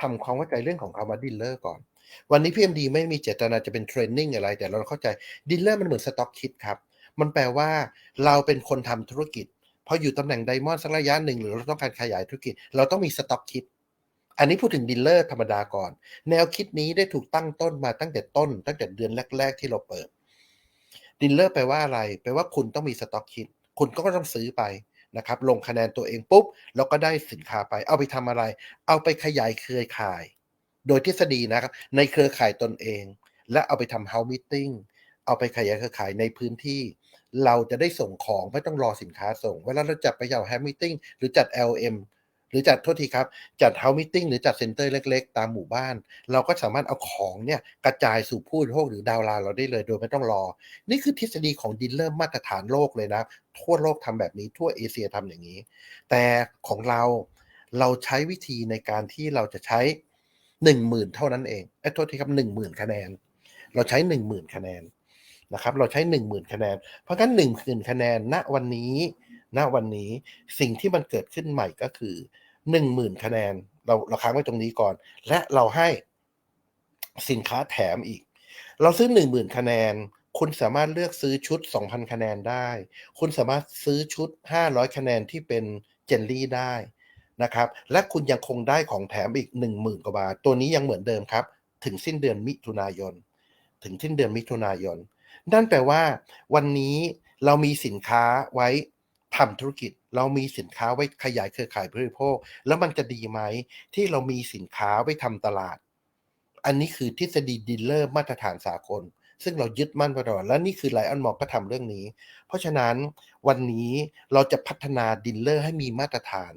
ทำความเข้าใจเรื่องของคำว่าดีลเลอร์ก่อน วันนี้พีเอ็มดีไม่มีเจตนาจะเป็นเทรนนิ่งอะไร แต่เราเข้าใจดีลเลอร์มันเหมือนสต็อกคิดครับ มันแปลว่าเราเป็นคนทำธุรกิจพออยู่ตำแหน่งไดมอนด์สักระยะหนึ่งหรือเราต้องการขยายธุรกิจ เราต้องมีสต็อกคิดอันนี้พูดถึงดีลเลอร์ธรรมดาก่อน แนวคิดนี้ได้ถูกตั้งต้นมาตั้งแต่ต้น ตั้งแต่เดือนแรก ๆ ที่เราเปิดดีลเลอร์แปลว่าอะไร แปลว่าคุณต้องมีสต็อกคิด คุณก็ต้องซื้อไป นะครับลงคะแนนตัวเองปุ๊บ แล้วก็ได้สินค้าไป เอาไปทำอะไร เอาไปขยายเครือข่าย โดยทฤษฎีนะครับ ในเครือข่ายตนเอง และเอาไปทำ house meeting เอาไปขยายเครือข่ายในพื้นที่ เราจะได้ส่งของไม่ต้องรอสินค้าส่ง เวลาเราจัดไปอย่าง house meeting หรือจัด LM หรือจัดโทษทีครับ จัด house meeting หรือจัดเซ็นเตอร์เล็ก ๆ ตามหมู่บ้าน เราก็สามารถเอาของเนี่ยกระจายสู่ผู้บริโภคหรือดาวลน์เราได้เลยโดยไม่ต้องรอ นี่คือทฤษฎีของดีลเลอร์มาตรฐานโลกเลยนะ ทั่วโลกทำแบบนี้ทั่วเอเชียทำอย่างนี้ แต่ของเราเราใช้วิธีในการที่เราจะใช้หนึ่งหมื่นเท่านั้นเองไอ้โทษทีครับหนึ่งหมื่นคะแนน เราใช้หนึ่งหมื่นคะแนนนะครับ เราใช้หนึ่งหมื่นคะแนน เพราะงั้นหนึ่งหมื่นคะแนนณวันนี้ณวันนี้สิ่งที่มันเกิดขึ้นใหม่ก็คือ หนึ่งหมื่นคะแนน เราเราค้างไว้ตรงนี้ก่อน และเราให้สินค้าแถมอีก เราซื้อหนึ่งหมื่นคะแนน คุณสามารถเลือกซื้อชุด 2,000 คะแนนได้ คุณสามารถซื้อชุด 500 คะแนนที่เป็นเจลลี่ได้นะครับ และคุณยังคงได้ของแถมอีก 10,000 กว่าบาท ตัวนี้ยังเหมือนเดิมครับ ถึงสิ้นเดือนมิถุนายน ถึงสิ้นเดือนมิถุนายน นั่นแปลว่า วันนี้เรามีสินค้าไว้ ทำธุรกิจเรามีสินค้าไว้ขยายเครือข่ายผู้บริโภค แล้วมันจะดีไหมที่เรามีสินค้าไว้ทำตลาด อันนี้คือทฤษฎีดีลเลอร์มาตรฐานสากล ซึ่งเรายึดมั่นมาตลอดและนี่คือไลออนมอก็ทำเรื่องนี้ เพราะฉะนั้นวันนี้เราจะพัฒนาดีลเลอร์ให้มีมาตรฐาน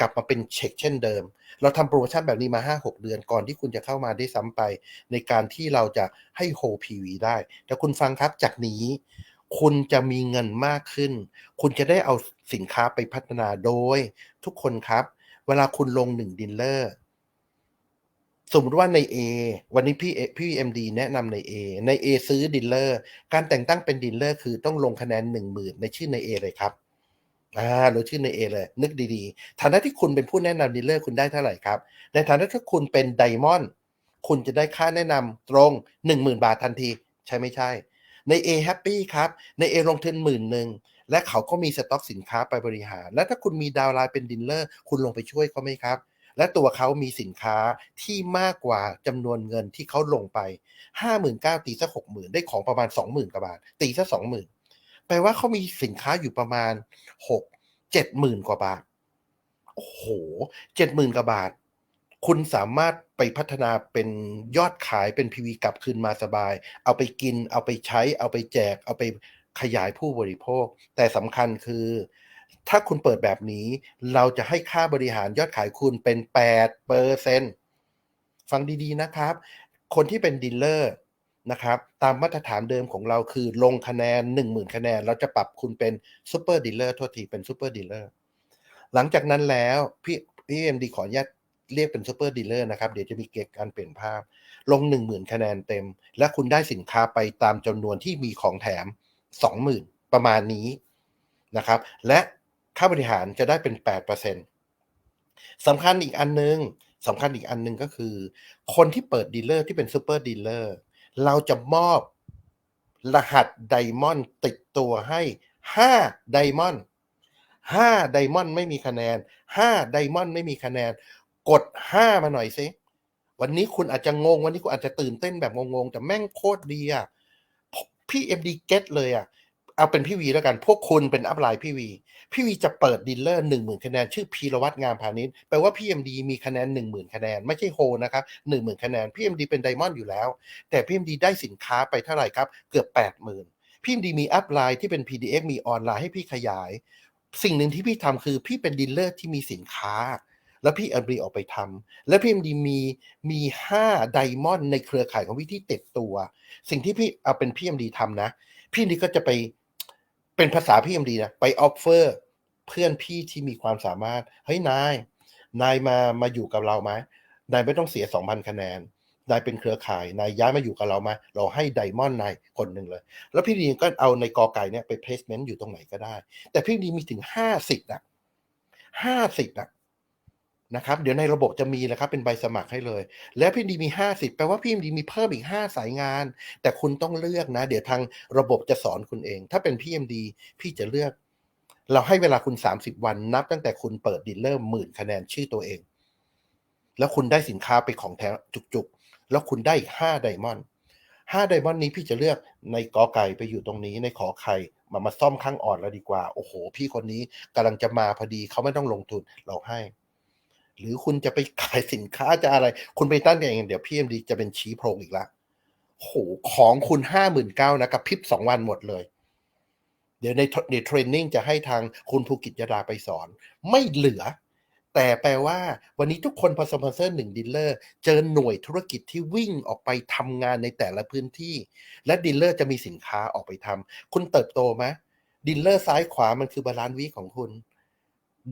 กลับมาเป็นเช็คเช่นเดิม เราทำโปรโมชั่นแบบนี้มา 5-6 เดือนก่อนที่คุณจะเข้ามาได้ซ้ำไป ในการที่เราจะให้โฮ PV ได้ แต่คุณฟังครับจากนี้ คุณจะมีเงินมากขึ้น คุณจะได้เอาสินค้าไปพัฒนาโดย ทุกคนครับ เวลาคุณลงหนึ่งดีลเลอร์สมมติว่าใน A วันนี้พี่พี่เอ็มดีแนะนำใน A ใน A ซื้อดีลเลอร์ การแต่งตั้งเป็นดีลเลอร์คือต้องลงคะแนนหนึ่งหมื่นในชื่อใน A เลยครับอ่าเราชื่อใน A เลย นึกดีๆ ฐานะที่คุณเป็นผู้แนะนำดีลเลอร์คุณได้เท่าไหร่ครับ ในฐานะที่คุณเป็นไดมอนด์คุณจะได้ค่าแนะนำตรง10,000บาททันที ใช่ไม่ใช่ ใน A Happy ครับ ใน A ลงทุนหมื่นหนึ่งและเขาก็มีสต็อกสินค้าไปบริหาร และถ้าคุณมีดาวไลน์เป็นดีลเลอร์ คุณลงไปช่วยเขาไหมครับ และตัวเขามีสินค้าที่มากกว่าจำนวนเงินที่เขาลงไป 59,000ตีสัก60,000 ได้ของประมาณ 20,000กว่าบาท ตีสัก20,000 แปลว่าเขามีสินค้าอยู่ประมาณ 6 70,000 กว่าบาท โอ้โห 70,000 กว่าบาท คุณสามารถไปพัฒนาเป็นยอดขายเป็น PV กลับคืนมาสบาย เอาไปกิน เอาไปใช้ เอาไปแจก เอาไปขยายผู้บริโภค แต่สำคัญคือ ถ้าคุณเปิดแบบนี้ เราจะให้ค่าบริหารยอดขายคุณเป็น8เปอร์เซ็นฟังดีๆนะครับ คนที่เป็นดีลเลอร์นะครับตามมาตรฐานเดิมของเราคือลงคะแนน 10,000 คะแนน เราจะปรับคุณเป็นซูเปอร์ดีลเลอร์โทษทีเป็นซูเปอร์ดีลเลอร์หลังจากนั้นแล้วพี่พี่เอ็มดีขออนุญาต เรียกเป็นซูเปอร์ดีลเลอร์นะครับ เดี๋ยวจะมีเกณฑ์การเปลี่ยนภาพ ลง 10,000 คะแนนเต็ม และคุณได้สินค้าไปตามจำนวนที่มีของแถม 20,000 ประมาณนี้นะครับ และค่าบริหารจะได้เป็น 8%สำคัญอีกอันนึงสำคัญอีกอันนึงก็คือ คนที่เปิดดีลเลอร์ที่เป็นซูเปอร์ดีลเลอร์เราจะมอบรหัสไดมอนด์ติดตัวให้5ไดมอนด์5ไดมอนด์ไม่มีคะแนน5ไดมอนด์ไม่มีคะแนน กด5มาหน่อยสิวันนี้คุณอาจจะงง วันนี้คุณอาจจะตื่นเต้นแบบงงๆ แต่แม่งโคตรดีอะพี่เอ็มดีเก็ตเลยอะ เอาเป็นพี่วีแล้วกัน พวกคุณเป็นอัพไลน์พี่วี พี่วีจะเปิดดีลเลอร์หนึ่งหมื่นคะแนน ชื่อพีรวัตรงามพาณิชย์แปลว่าพี่เอ็มดีมีคะแนนหนึ่งหมื่นคะแนน ไม่ใช่โฮนะครับหนึ่งหมื่นคะแนนพี่เอ็มดีเป็นไดมอนด์อยู่แล้ว แต่พี่เอ็มดีได้สินค้าไปเท่าไหร่ครับ เกือบแปดหมื่นพี่เอ็มดีมีอัพไลน์ที่เป็น PDF มีออนไลน์ให้พี่ขยาย สิ่งหนึ่งที่พี่ทำคือพี่เป็นดีลเลอร์ที่มีสินค้า แล้วพี่เอ็มดีออกไปทำแล้วพี่เอ็มดีมีมีห้าไดมอนด์ในเครือข่ายของพี่ที่ติดตัว สิ่งที่พี่เอาเป็นพี่เอ็มดีทำนะ พี่เอ็มดีก็จะไปเป็นภาษาพี่เอ็มดีนะไปออฟเฟอร์เพื่อนพี่ที่มีความสามารถเฮ้ยนาย นายมามาอยู่กับเราไหมนายไม่ต้องเสีย2,000คะแนนนายเป็นเครือข่ายนายย้ายมาอยู่กับเรามา เราให้ไดมอนด์นายคนหนึ่งเลย แล้วพี่ดีก็เอาในกอไก่เนี่ยไป placement อยู่ตรงไหนก็ได้ แต่พี่ดีมีถึง50นะ50นะ นะครับเดี๋ยวในระบบจะมีนะครับเป็นใบสมัครให้เลย แล้วพี่ดีมี 50 แปลว่าพี่ดีมีเพิ่มอีก 5 สายงาน แต่คุณต้องเลือกนะ เดี๋ยวทางระบบจะสอนคุณเอง ถ้าเป็นพี่ MD พี่จะเลือก เราให้เวลาคุณ 30 วันนับตั้งแต่คุณเปิดดีลเลอร์หมื่นคะแนนชื่อตัวเอง แล้วคุณได้สินค้าไปของแท้จุกๆ แล้วคุณได้อีก5ไดมอนด์5ไดมอนด์นี้พี่จะเลือกในกอไก่ไปอยู่ตรงนี้ในขอไข่มามาซ่อมข้างอ่อนแล้วดีกว่า โอ้โห พี่คนนี้กำลังจะมาพอดีเขาไม่ต้องลงทุนเราให้ หรือคุณจะไปขายสินค้าจะอะไร คุณไปตั้งเองเดี๋ยวพี่เอ็มดีจะเป็นชี้โพรงอีกละโหของคุณห้าหมื่นเก้านะกับพริบสองวันหมดเลย เดี๋ยวในในเทรนนิ่งจะให้ทางคุณภูกิจยดาไปสอน ไม่เหลือ แต่แปลว่า วันนี้ทุกคนพอสปอนเซอร์หนึ่งดีลเลอร์เจอหน่วยธุรกิจที่วิ่งออกไปทำงานในแต่ละพื้นที่ และดีลเลอร์จะมีสินค้าออกไปทำคุณเติบโตไหมดีลเลอร์ซ้ายขวามันคือบาลานซ์วีของคุณ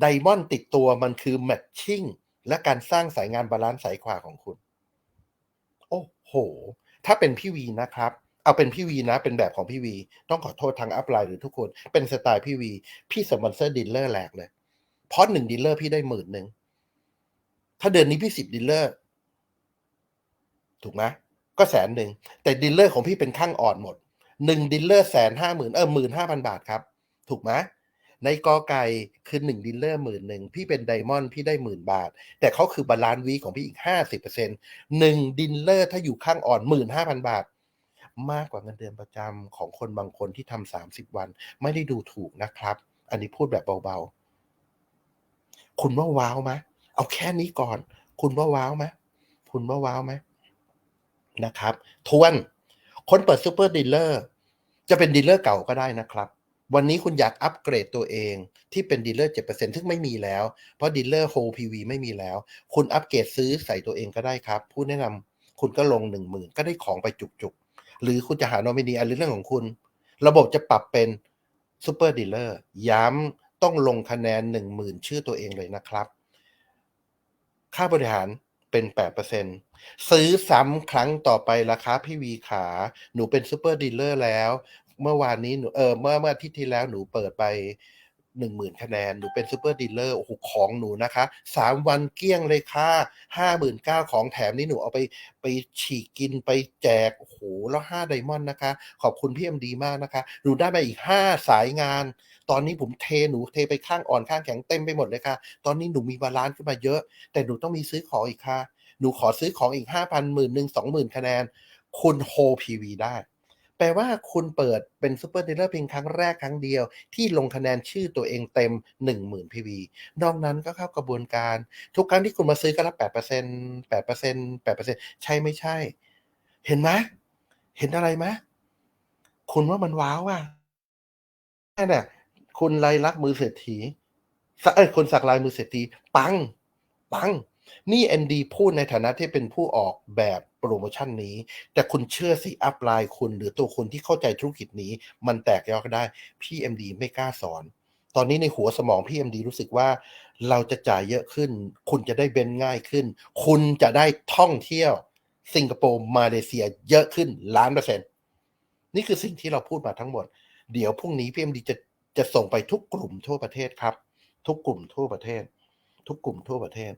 ไดมอนด์ติดตัวมันคือแมทชิ่งและการสร้างสายงานบาลานซ์สายขวาของคุณ โอ้โห ถ้าเป็นพี่วีนะครับ เอาเป็นพี่วีนะ เป็นแบบของพี่วี ต้องขอโทษทางอัพไลน์หรือทุกคน เป็นสไตล์พี่วี พี่สปอนเซอร์ดีลเลอร์แหลกเลย เพราะหนึ่งดีลเลอร์พี่ได้หมื่นหนึ่ง ถ้าเดือนนี้พี่สิบดีลเลอร์ ถูกไหมก็แสนหนึ่ง แต่ดีลเลอร์ของพี่เป็นข้างอ่อนหมดหนึ่งดีลเลอร์แสนห้าหมื่นเออหมื่นห้าพันบาทครับ ถูกไหม ในกอไก่คือหนึ่งดีลเลอร์หมื่นหนึ่งพี่เป็นไดมอนด์พี่ได้หมื่นบาท แต่เขาคือบาลานซ์วีของพี่อีกห้าสิบเปอร์เซ็นต์หนึ่งดีลเลอร์ถ้าอยู่ข้างอ่อนหมื่นห้าพันบาท มากกว่าเงินเดือนประจำของคนบางคนที่ทำสามสิบวัน ไม่ได้ดูถูกนะครับ อันนี้พูดแบบเบาๆ คุณว่าว้าวไหมเอาแค่นี้ก่อน คุณว่าว้าวไหมคุณว่าว้าวไหมนะครับ ทวนคนเปิดซูเปอร์ดีลเลอร์จะเป็นดีลเลอร์เก่าก็ได้นะครับ วันนี้คุณอยากอัปเกรดตัวเองที่เป็นดีลเลอร์เจ็ดเปอร์เซ็นซึ่งไม่มีแล้ว เพราะดีลเลอร์โฮลพีวีไม่มีแล้ว คุณอัปเกรดซื้อใส่ตัวเองก็ได้ครับ ผู้แนะนำคุณก็ลงหนึ่งหมื่นก็ได้ของไปจุกๆ หรือคุณจะหาโนมินีอันเรื่องของคุณ ระบบจะปรับเป็นซูเปอร์ดีลเลอร์ย้ำต้องลงคะแนนหนึ่งหมื่นชื่อตัวเองเลยนะครับ ค่าบริหารเป็น8%ซื้อซ้ำครั้งต่อไปราคาพี่วีขา หนูเป็นซูเปอร์ดีลเลอร์แล้ว เมื่อวานนี้หนูเออเมื่อเมื่ออาทิตย์ที่แล้วหนูเปิดไปหนึ่งหมื่นคะแนน หนูเป็นซูเปอร์ดีลเลอร์โอ้โหของหนูนะคะสามวันเกลี้ยงเลยค่ะห้าหมื่นเก้าของแถมนี่หนูเอาไปไปฉีกกินไปแจก โอ้โห แล้วห้าไดมอนด์นะคะ ขอบคุณพี่เอ็มดีมากนะคะ หนูได้มาอีกห้าสายงาน ตอนนี้ผมเทหนูเทไปข้างอ่อนข้างแข็งเต็มไปหมดเลยค่ะ ตอนนี้หนูมีบาลานซ์ขึ้นมาเยอะ แต่หนูต้องมีซื้อของอีกค่ะ หนูขอซื้อของอีกห้าพันหมื่นหนึ่งสองหมื่นคะแนน คุณโฮพีวีได้ แปลว่าคุณเปิดเป็นซูเปอร์ดีลเลอร์เพียงครั้งแรกครั้งเดียว ที่ลงคะแนนชื่อตัวเองเต็ม 10,000 PV นอกนั้นก็เข้ากระบวนการ ทุกครั้งที่คุณมาซื้อก็รับ 8% 8% 8%ใช่ไม่ใช่ เห็นไหมเห็นอะไรไหมคุณว่ามันว้าวอะแค่เนี่ยคุณไรลักษณ์มือเศรษฐีเอ้คนสักลายมือเศรษฐีปัง ปัง นี่ ND พูดในฐานะที่เป็นผู้ออกแบบ รโมชั่นนี้ แต่คุณเชื่อสิอัพไลน์คุณหรือตัวคุณที่เข้าใจธุรกิจนี้ มันแตกยอก็ได้พี่ MD ไม่กล้าสอน ตอนนี้ในหัวสมองพี่ MD รู้สึกว่าเราจะจ่ายเยอะขึ้น คุณจะได้เบนง่ายขึ้น คุณจะได้ท่องเที่ยว สิงคโปร์มาเลเซียเยอะขึ้นล้านเปอร์เซ็นต์นี่คือสิ่งที่เราพูดมาทั้งหมด เดี๋ยวพรุ่งนี้พี่ MD จะจะส่งไปทุกกลุ่มทั่วประเทศครับ ทุกกลุ่มทั่วประเทศ ทุกกลุ่มทั่วประเทศ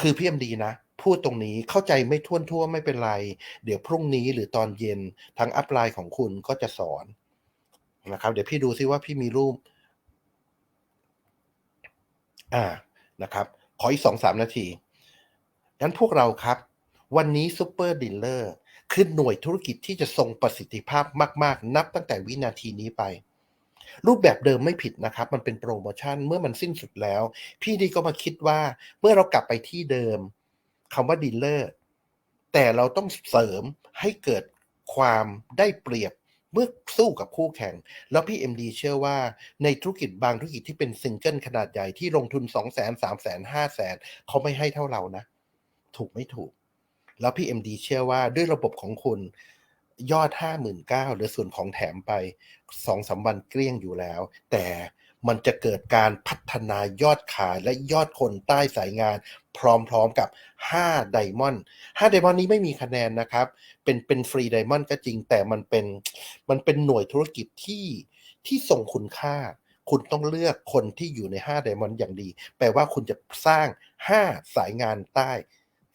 คือพี่เอ็มดีนะ พูดตรงนี้เข้าใจไม่ท่วนทั่วไม่เป็นไร เดี๋ยวพรุ่งนี้หรือตอนเย็นทางอัพไลน์ของคุณก็จะสอนนะครับ เดี๋ยวพี่ดูซิว่าพี่มีรูป อ่านะครับ ขออีกสองสามนาทีงั้นพวกเราครับ วันนี้ซูเปอร์ดิลเลอร์คือหน่วยธุรกิจที่จะทรงประสิทธิภาพมาก ๆ นับตั้งแต่วินาทีนี้ไป รูปแบบเดิมไม่ผิดนะครับ มันเป็นโปรโมชั่นเมื่อมันสิ้นสุดแล้ว พี่ดีก็มาคิดว่าเมื่อเรากลับไปที่เดิม คำว่าดีลเลอร์แต่เราต้องเสริมให้เกิดความได้เปรียบเมื่อสู้กับคู่แข่ง แล้วพี่ MD เชื่อว่าในธุรกิจบางธุรกิจที่เป็นซิงเกิลขนาดใหญ่ที่ลงทุน 2 0 0 0 0 0 3 0 0 0 0 5 0 0 0 0เขาไม่ให้เท่าเรานะ ถูกไม่ถูก แล้วพี่ MD เชื่อว่าด้วยระบบของคุณยอด 59,000หรือส่วนของแถมไป2อสวันเกลี้ยงอยู่แล้ว แต่ มันจะเกิดการพัฒนายอดขายและยอดคนใต้สายงาน พร้อมๆกับ5ไดมอนด์5ไดมอนด์นี้ไม่มีคะแนนนะครับ เป็นเป็นฟรีไดมอนด์ก็จริงแต่มันเป็นมันเป็นหน่วยธุรกิจที่ที่ส่งคุณค่า คุณต้องเลือกคนที่อยู่ใน5 Diamond อย่างดี แปลว่าคุณจะสร้าง 5 สายงานใต้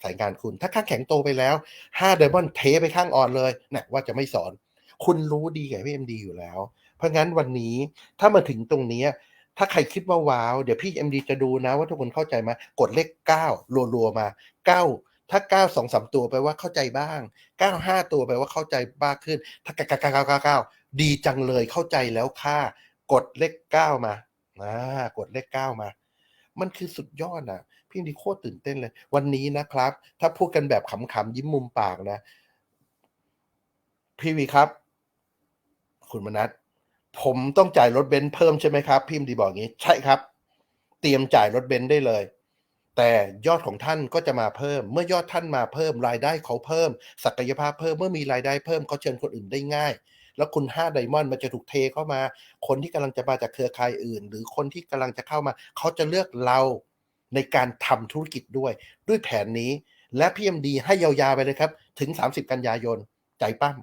สายงานคุณ ถ้าข้างแข็งโตไปแล้ว5 Diamond เทไปข้างอ่อนเลยนะว่าจะไม่สอน คุณรู้ดีกับพี่เอ็มดีอยู่แล้ว ราะงั้นวันนี้ถ้ามาถึงตรงนี้ ถ้าใครคิดว่าว้าว เดี๋ยวพี่เอ็มดีจะดูนะว่าทุกคนเข้าใจไหมกดเลข9รัวๆมา9ถ้า9 2 3ตัวแปลว่าเข้าใจบ้าง9 5ตัวแปลว่าเข้าใจบ้าขึ้น ถ้า9 9 9 9 9ดีจังเลยเข้าใจแล้วค่ะ กดเลข9มาอ่ากดเลข9มา มันคือสุดยอดนะพี่ดีโคตรตื่นเต้นเลย วันนี้นะครับ ถ้าพูดกันแบบขำๆยิ้มมุมปากนะ พี่วีครับ คุณมนัท ผมต้องจ่ายรถเบนซ์เพิ่มใช่ไหมครับ พิมพ์ดีบอกงี้ใช่ครับ เตรียมจ่ายรถเบนซ์ได้เลย แต่ยอดของท่านก็จะมาเพิ่ม เมื่อยอดท่านมาเพิ่มรายได้เขาเพิ่ม ศักยภาพเพิ่มเมื่อมีรายได้เพิ่มเขาเชิญคนอื่นได้ง่าย แล้วคุณ5ไดมอนด์มันจะถูกเทเข้ามา คนที่กำลังจะมาจากเครือข่ายอื่น หรือคนที่กำลังจะเข้ามา เขาจะเลือกเราในการทำธุรกิจด้วย ด้วยแผนนี้และพีเอ็มดีให้ยาวๆไปเลยครับ ถึง 30 กันยายนใจปั้ม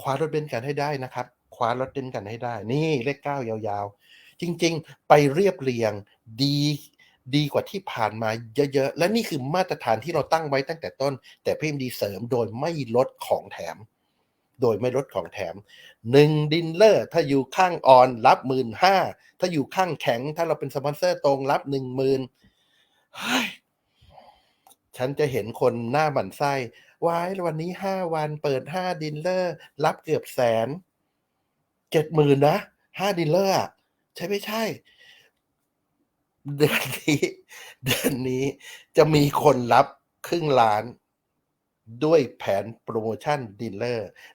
คว้ารถเบนซ์กันให้ได้นะครับ คว้ารถเบนกันให้ได้ นี่เลขเก้ายาวๆ จริงๆ ไปเรียบเรียงดีดีกว่าที่ผ่านมาเยอะๆ และนี่คือมาตรฐานที่เราตั้งไว้ตั้งแต่ต้น แต่เพีเอ็มดีเสริมโดยไม่ลดของแถม โดยไม่ลดของแถมหนึ่งดินเลอร์ถ้าอยู่ข้างอ่อนรับหมื่นห้าถ้าอยู่ข้างแข็ง ถ้าเราเป็นสปอนเซอร์ตรงรับหนึ่งหมื่นฉันจะเห็นคนหน้าหมันไส้วายวันนี้ห้าวันเปิดห้าดินเลอร์ รับเกือบแสน เจ็ดหมื่นนะห้าดิลเลอร์ใช่ไม่ใช่ เดือนนี้ เดือนนี้จะมีคนรับครึ่งล้านด้วยแผนโปรโมชั่นดิลเลอร์